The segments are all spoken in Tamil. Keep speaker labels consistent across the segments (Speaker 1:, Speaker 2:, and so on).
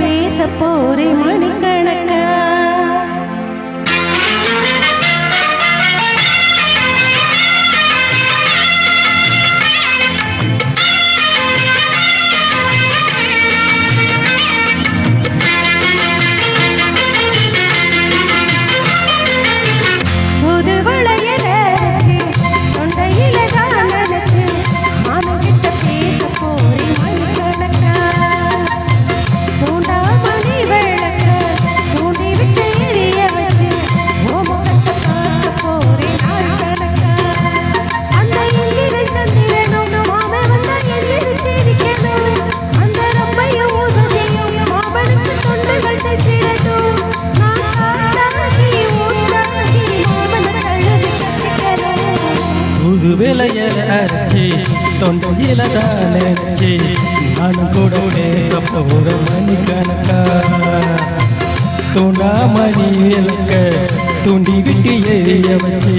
Speaker 1: பேச போறே மணிக்கணக்கா? புது
Speaker 2: விலைய தொண்டையில தான் நினைச்சி நானும் கூட பேச போற மணி கணக்கா தூண்டாமணி விளக்க துண்டி விட்டு எரிய வச்சு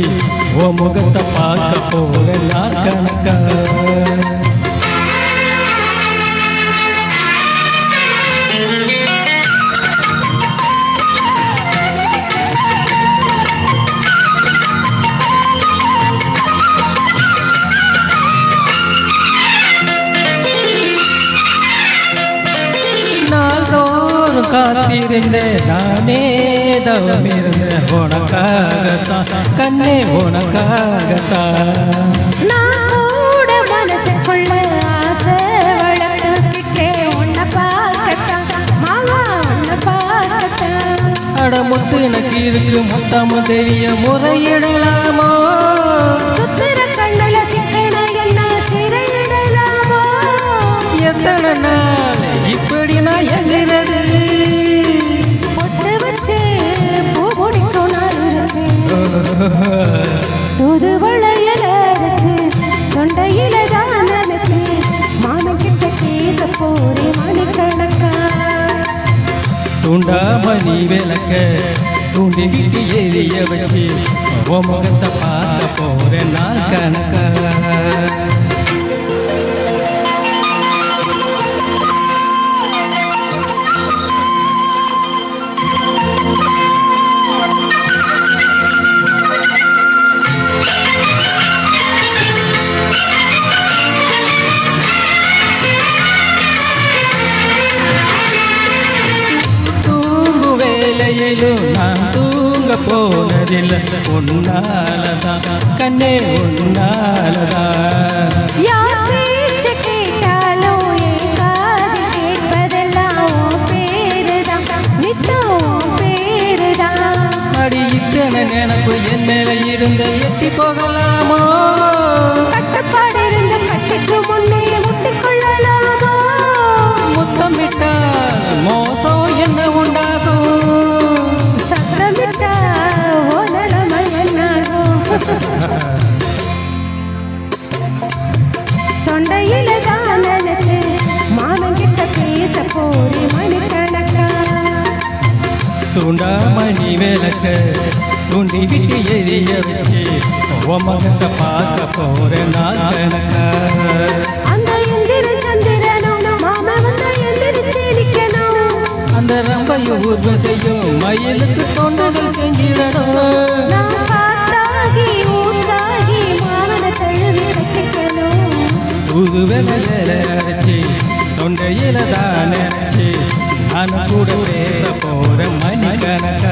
Speaker 2: ஓ முகத்தை பார்க்க போற நான் கணக்கா. காத்திருந்தேன் நானே தவம் இருந்தேன் உனக்காகத்தான் கண்ணே உனக்காகத்தான்
Speaker 1: நான் கூட மனசுக்குள்ள ஆசை வளர்த்துக்கிட்டே உன்னை பார்க்கத்தான் மாமா உன்னை பார்க்கத்தான்
Speaker 2: அடமுத்து எனக்கு இருக்கு மொத்தமும் தெரிய முறையிடலாமோ?
Speaker 1: சுத்திர கண்ணுல சிக்கன என்ன சிறையிடலாமோ?
Speaker 2: எத்தனை நாள் இப்படி நான்
Speaker 1: தூது வளையல வச்சு தொண்டையில தான் நினைச்சு மாமன் பேச போறேன் மணிக்கணக்கா.
Speaker 2: தூண்டாமணி விளக்க தூண்டி விட்டு எரிய வச்சு உன் முகத்தை பார்க்க போறேன் நான் கணக்கா. தூங்க போனதில்லை. உன்னாலதான். கண்ணே உன்னாலதான். அடி இத்தனை நினப்பு என் மேல இருந்து. எட்டி போகலாமோ? தூண்டாமணி விளக்க தூண்டி விட்டு எரிய வச்சு உன் முகத்தை பார்க்க போறேன் நான்
Speaker 1: அந்த
Speaker 2: ரம்பையும் ஊர்வதையும் மயிலுக்கு தொண்டுகள் செஞ்சிடணும். தொண்டையில தான் நினைச்சு அனுகூட போற மணி கணக்க